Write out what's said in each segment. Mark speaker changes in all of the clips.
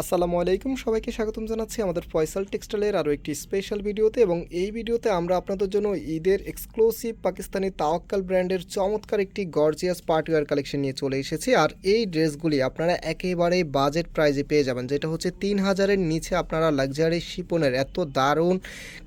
Speaker 1: আসসালামু আলাইকুম, সবাইকে স্বাগতম জানাচ্ছি আমাদের ফয়সাল টেক্সটাইলের আরও একটি স্পেশাল ভিডিওতে এবং এই ভিডিওতে আমরা আপনাদের জন্য ঈদের এক্সক্লুসিভ পাকিস্তানি তাওয়াক্কাল ব্র্যান্ডের চমৎকার একটি গর্জিয়াস পার্টিওয়ার কালেকশন নিয়ে চলে এসেছি। আর এই ড্রেসগুলি আপনারা একেবারে বাজেট প্রাইজে পেয়ে যাবেন, যেটা হচ্ছে তিন হাজারের নিচে আপনারা লাক্সারি শিপনের এত দারুণ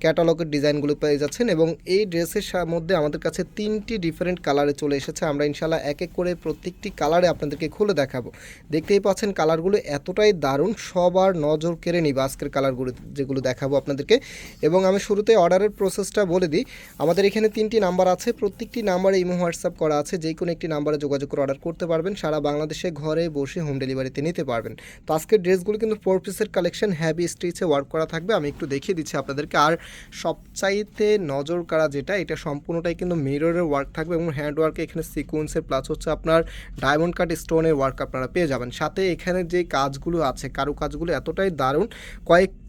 Speaker 1: ক্যাটালগের ডিজাইনগুলো পেয়ে যাচ্ছেন এবং এই ড্রেসের মধ্যে আমাদের কাছে তিনটি ডিফারেন্ট কালারে চলে এসেছে। আমরা ইনশাল্লাহ এক এক করে প্রত্যেকটি কালারে আপনাদেরকে খুলে দেখাবো। দেখতেই পাচ্ছেন কালারগুলো এতটাই দারুণ সবার নজর কেড়ে নিবে আজকের কালারগুলো যেগুলো দেখাবো আপনাদেরকে। এবং আমি শুরুতে অর্ডারের প্রসেসটা বলে দিই। আমাদের এখানে তিনটি নাম্বার আছে, প্রত্যেকটি নাম্বারে ইমো হোয়াটসঅ্যাপ করা আছে। যে কোনো একটি নাম্বারে যোগাযোগ করে অর্ডার করতে পারবেন। সারা বাংলাদেশে ঘরে বসে হোম ডেলিভারিতে নিতে পারবেন। তো আজকের ড্রেসগুলো কিন্তু ফোর পিসের কালেকশন হ্যাভি স্টিচে ওয়ার্ক করা থাকবে। আমি একটু দেখিয়ে দিচ্ছি আপনাদেরকে। আর সবচাইতে নজর কাড়া যেটা, এটা সম্পূর্ণটাই কিন্তু মিররের ওয়ার্ক থাকবে এবং হ্যান্ড ওয়ার্কে এখানে সিকোয়েন্সের প্লাস হচ্ছে আপনার ডায়মন্ড কাট স্টোনের ওয়ার্ক আপনারা পেয়ে যাবেন। সাথে এখানে যে কাজগুলো আছে কারু কাজগুলো এতটাই দারুণ।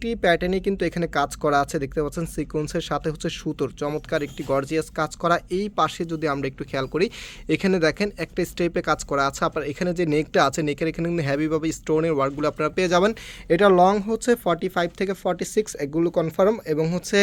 Speaker 1: কয়েকটি প্যাটার্নে কিন্তু এখানে কাজ করা আছে। দেখতে পাচ্ছেন সিকোয়েন্সের সাথে হচ্ছে সুতোর। চমৎকার একটি গর্জিয়াস কাজ করা। এই পাশে যদি আমরা একটু খেয়াল করি, এখানে দেখেন একটা স্টেপে কাজ করা আছে। আপনার এখানে যে নেকটা আছে, নেকের এখানে কিন্তু হ্যাভিভাবে স্টোনের ওয়ার্কগুলো আপনারা পেয়ে যাবেন। এটা লং হচ্ছে ফর্টি ফাইভ থেকে ফর্টি সিক্স এগুলো কনফার্ম এবং হচ্ছে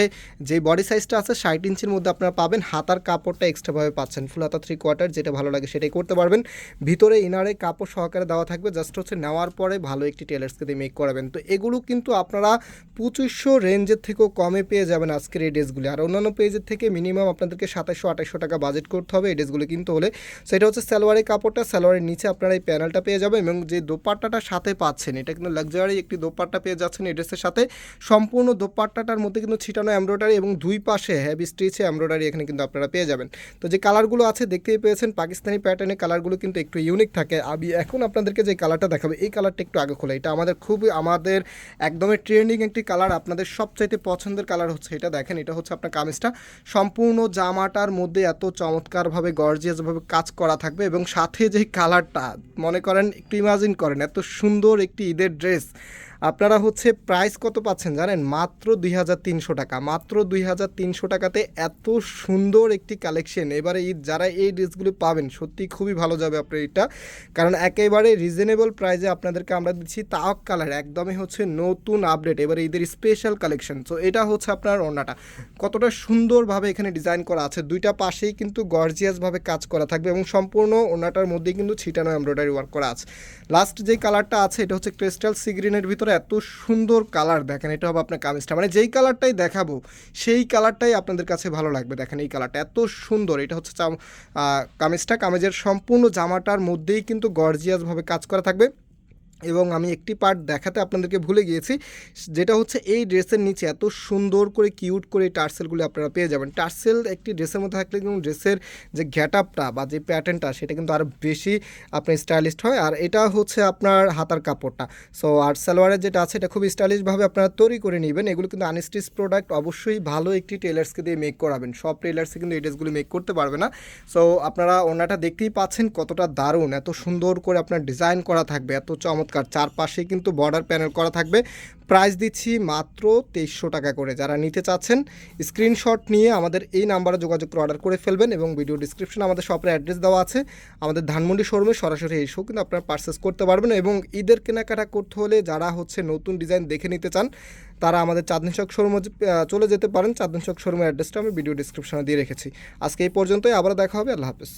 Speaker 1: যে বডি সাইজটা আছে, ষাট ইঞ্চির মধ্যে আপনারা পাবেন। হাতার কাপড়টা এক্সট্রাভাবে পাচ্ছেন। ফুল হাতা থ্রি কোয়ার্টার যেটা ভালো লাগে সেটাই করতে পারবেন। ভিতরে ইনারে কাপড় সহকারে দেওয়া থাকবে। জাস্ট হচ্ছে নেওয়ার পরে ভালো একটি টেলার্সকে দিয়ে মেক করাবেন। তো এগুলো কিন্তু আপনারা পঁচিশশো রেঞ্জের থেকেও কমে পেয়ে যাবেন আজকের এই ড্রেসগুলি। আর অন্যান্য পেজের থেকে মিনিমাম আপনাদেরকে সাতাশশো, আঠাশশো টাকা বাজেট করতে হবে এই ড্রেসগুলো কিনতে হলে। সেটা হচ্ছে সালোয়ারের কাপড়টা, সালোয়ারের নিচে আপনারা এই প্যানেলটা পেয়ে যাবেন এবং যে দোপাট্টাটা সাথে পাচ্ছেন, এটা কিন্তু লাক্সারি একটি দোপাট্টা পেয়ে যাচ্ছেন এই ড্রেসের সাথে। সম্পূর্ণ দোপাট্টাটার মধ্যে কিন্তু ছিটানো এমব্রয়ডারি এবং দুই পাশে হ্যাভি স্টিচে এমব্রয়ডারি এখানে কিন্তু আপনারা পেয়ে যাবেন। তো যে কালারগুলো আছে দেখতেই পেয়েছেন, পাকিস্তানি প্যাটার্নের কালারগুলো কিন্তু একটু ইউনিক থাকে। আমি এখন আপনাদেরকে যে কালারটা দেখাবো, এই কালারটা একটু আগে খোলা। এটা আমাদের খুবই, আমাদের একদমই ট্রেন্ডিং একটি কালার আপনাদের সবচাইতে পছন্দের কালার হচ্ছে এটা দেখেন, এটা হচ্ছে আপনার কামিজটা। সম্পূর্ণ জামাটার মধ্যে এত চমৎকারভাবে গর্জিয়াসভাবে কাজ করা থাকবে এবং সাথে যে কালারটা মনে করেন একটু ইমাজিন করেন, এত সুন্দর একটি ঈদের ড্রেস আপনারা হচ্ছে প্রাইস কত পাচ্ছেন জানেন? মাত্র দুই হাজার তিনশো টাকা। মাত্র দুই হাজার তিনশো টাকাতে এত সুন্দর একটি কালেকশন এবারে ঈদ যারা এই ড্রেসগুলো পাবেন সত্যি খুবই ভালো যাবে আপনার এটা কারণ একেবারে রিজনেবল প্রাইসে আপনাদেরকে আমরা দিচ্ছি তাওক কালার, একদমই হচ্ছে নতুন আপডেট এবারে ঈদের স্পেশাল কালেকশন সো এটা হচ্ছে আপনার ওড়নাটা। কতটা সুন্দরভাবে এখানে ডিজাইন করা আছে। দুইটা পাশেই কিন্তু গর্জিয়াসভাবে কাজ করা থাকবে এবং সম্পূর্ণ ওড়নাটার মধ্যে কিন্তু ছিটানো এমব্রয়ডারি ওয়ার্ক করা আছে। লাস্ট যে কালারটা আছে, এটা হচ্ছে ক্রিস্টাল সিগ্রিনের ভিতরে এত সুন্দর কালার দেখেন এটা হবে আপনার কামিজটা মানে যেই কালারটাই দেখাবো, সেই কালারটাই আপনাদের কাছে ভালো লাগবে। দেখেন এই কালারটা এত সুন্দর, এটা হচ্ছে কামিজটা কামিজের সম্পূর্ণ জামাটার মধ্যেই কিন্তু গর্জিয়াসভাবে কাজ করা থাকবে। এবং আমি একটি পার্ট দেখাতে আপনাদেরকে ভুলে গিয়েছি, যেটা হচ্ছে এই ড্রেসের নিচে এত সুন্দর করে কিউট করে টার্সেলগুলো আপনারা পেয়ে যাবেন। টার্সেল একটি ড্রেসের মধ্যে থাকলে কিন্তু ড্রেসের যে গ্যাট আপটা বা যে প্যাটার্নটা সেটা কিন্তু আরও বেশি আপনার স্টাইলিশ হয়। আর এটা হচ্ছে আপনার হাতার কাপড়টা। সো আর সালোয়ারের যেটা আছে, এটা খুব স্টাইলিশভাবে আপনারা তৈরি করে নেবেন। এগুলো কিন্তু আনস্টিচ প্রোডাক্ট অবশ্যই ভালো একটি টেলার্সকে দিয়ে মেক করাবেন। সব টেলার্সে কিন্তু এই ড্রেসগুলো মেক করতে পারবে না। সো আপনারা ওনাটা দেখতেই পাচ্ছেন কতটা দারুণ, এত সুন্দর করে আপনার ডিজাইন করা থাকবে, এত চমৎকার চারপাশে কিন্তু বর্ডার প্যানেল করা থাকবে। প্রাইস দিচ্ছি মাত্র তেইশশো টাকা করে। যারা নিতে চাচ্ছেন স্ক্রিনশট নিয়ে আমাদের এই নাম্বারে যোগাযোগ করে অর্ডার করে ফেলবেন এবং ভিডিও ডিসক্রিপশনে আমাদের শপের অ্যাড্রেস দেওয়া আছে। আমাদের ধানমন্ডি শোরুমে সরাসরি এসেও কিন্তু আপনারা পারচেস করতে পারবেন এবং ঈদের কেনাকাটা করতে হলে যারা হচ্ছে নতুন ডিজাইন দেখে নিতে চান, তারা আমাদের চাঁদনি চক শোরুমে চলে যেতে পারেন। চাঁদনি চক শোরুমের অ্যাড্রেসটা আমি ভিডিও ডিসক্রিপশনে দিয়ে রেখেছি। আজকে এই পর্যন্তই আবার দেখা হবে। আল্লাহ হাফেজ।